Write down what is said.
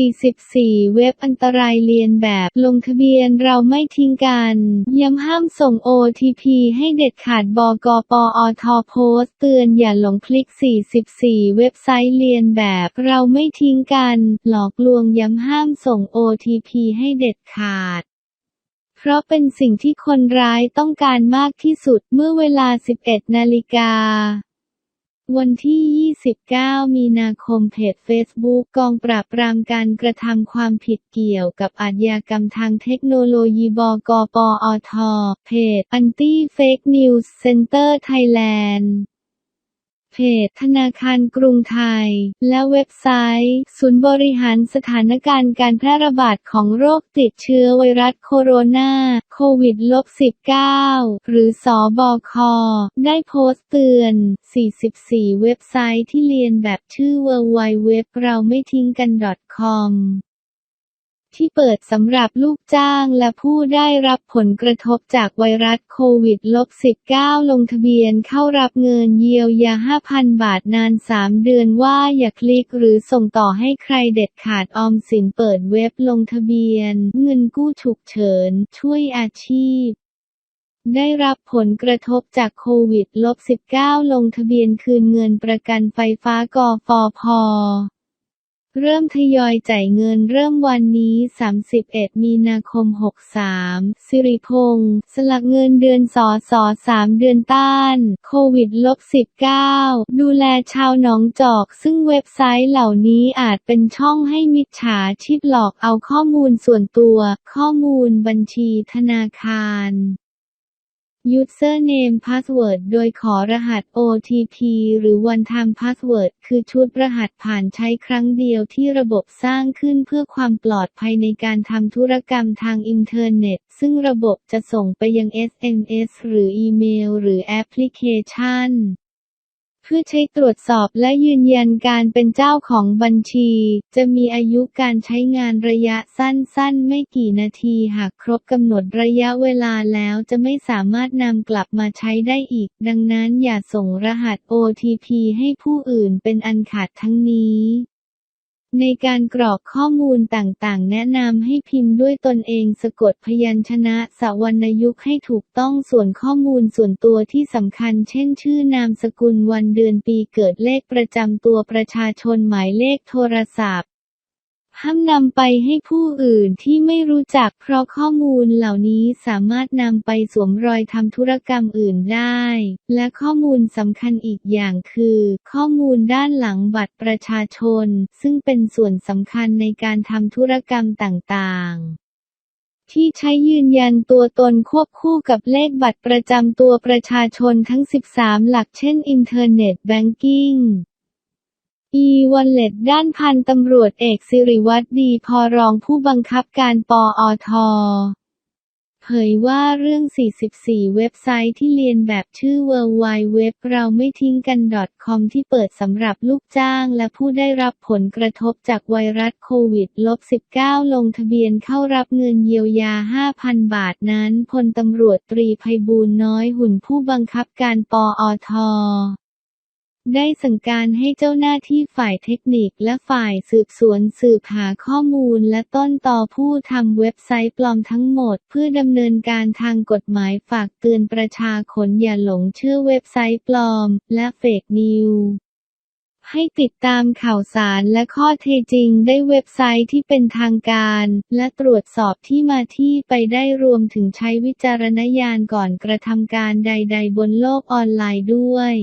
44 เว็บอันตรายเลียนแบบลงทะเบียนเราไม่ทิ้งกัน ย้ำห้ามส่ง OTP ให้เด็ดขาดบกปอทโพสต์เตือนอย่าหลงคลิก 44 เว็บไซต์เลียนแบบเราไม่ทิ้งกัน หลอกลวงย้ำห้ามส่ง OTP ให้เด็ดขาดเพราะเป็นสิ่งที่คนร้ายต้องการมากที่สุดเมื่อเวลา 11 นาฬิกา วันที่ 29 มีนาคมเพจเฟซบุ๊กกองปราบปรามการกระทำความผิดเกี่ยวกับอาชญากรรมทางเทคโนโลยีบกปอท เพจ Anti Fake News Center Thailand เพจ ธนาคารกรุงไทย และเว็บไซต์ ศูนย์บริหารสถานการณ์การแพร่ระบาดของโรคติดเชื้อไวรัสโคโรนาโควิด -19 หรือสอบอคได้โพสต์เตือน 44 เว็บไซต์ที่เลียนแบบชื่อ www เราไม่ทิ้งกัน .com ที่เปิดสำหรับลูกจ้างและผู้ได้รับผลกระทบจากไวรัสโควิด -19 ลงทะเบียนเข้ารับเงินเยียวยา 5,000 บาทนาน 3 เดือนว่าอย่าคลิกหรือส่งต่อให้ใครเด็ดขาดออมสินเปิดเว็บลงทะเบียน เงินกู้ฉุกเฉิน ช่วยอาชีพได้รับผลกระทบจากโควิด -19 ลงทะเบียนคืนเงินประกันไฟฟ้ากฟผ เริ่มทยอยจ่ายเงินเริ่มวันนี้ 31 มีนาคม 63 สิริพงษ์สลักเงินเดือนสอสอ3เดือนต้าน โควิดลบ -19 ดูแลชาวหนองจอก ซึ่งเว็บไซต์เหล่านี้อาจเป็นช่องให้มิจฉาชีพหลอกเอาข้อมูลส่วนตัว ข้อมูลบัญชีธนาคาร Username Password โดยขอรหัส OTP หรือ One Time Password คือชุดรหัสผ่านใช้ครั้งเดียวที่ระบบสร้างขึ้นเพื่อความปลอดภัยในการทำธุรกรรมทางอินเทอร์เน็ต ซึ่งระบบจะส่งไปยัง SMS หรืออีเมล หรือแอปพลิเคชัน พื่อใช้ตรวจสอบและยืนยันการเป็นเจ้าของบัญชี จะมีอายุการใช้งานระยะสั้นๆ ไม่กี่นาทีหากครบกำหนดระยะเวลาแล้วจะไม่สามารถนำกลับมาใช้ได้อีก ดังนั้นอย่าส่งรหัส OTP ให้ผู้อื่นเป็นอันขาดทั้งนี้ ในการกรอกข้อมูลต่างๆ แนะนำให้พิมพ์ด้วยตนเองสะกดพยัญชนะสวรรณยุกต์ให้ถูกต้องส่วนข้อมูลส่วนตัวที่สำคัญ เช่น ชื่อนามสกุลวันเดือนปีเกิดเลขประจำตัวประชาชนหมายเลขโทรศัพท์ ห้ามนำไปให้ผู้อื่นที่ไม่รู้จักเพราะข้อมูลเหล่านี้สามารถนำไปสวมรอยทำธุรกรรมอื่นได้ และข้อมูลสำคัญอีกอย่างคือ ข้อมูลด้านหลังบัตรประชาชน ซึ่งเป็นส่วนสำคัญในการทำธุรกรรมต่างๆที่ใช้ยืนยันตัวตนควบคู่กับเลขบัตรประจำตัวประชาชนทั้ง 13 หลักเช่นอินเทอร์เน็ตแบงกิ้ง e-wallet ด้านพันตำรวจเอกสิริวัฒน์ดีพอรองผู้บังคับการปออทเผยว่าเรื่อง 44 เว็บไซต์ที่เลียนแบบชื่อ www เราไม่ทิ้งกัน .com ที่เปิดสำหรับลูกจ้าง และผู้ได้รับผลกระทบจากไวรัสโควิด -19 ลงทะเบียนเข้ารับเงินเยียวยา 5,000 บาทนั้นพลตำรวจตรีไพบูลน้อยหุ่นผู้บังคับการปอท ได้สั่งการให้เจ้าหน้าที่ฝ่ายเทคนิคและฝ่ายสืบสวนสืบหาข้อมูลและต้นต่อผู้ทำเว็บไซต์ปลอมทั้งหมด เพื่อดำเนินการทางกฎหมายฝากเตือนประชาชนอย่าหลงเชื่อเว็บไซต์ปลอม และเฟกนิวให้ติดตามข่าวสารและข้อเท็จจริงได้เว็บไซต์ที่เป็นทางการ และตรวจสอบที่มาที่ไปได้รวมถึงใช้วิจารณญาณก่อนกระทำการใด ๆ บนโลกออนไลน์ด้วย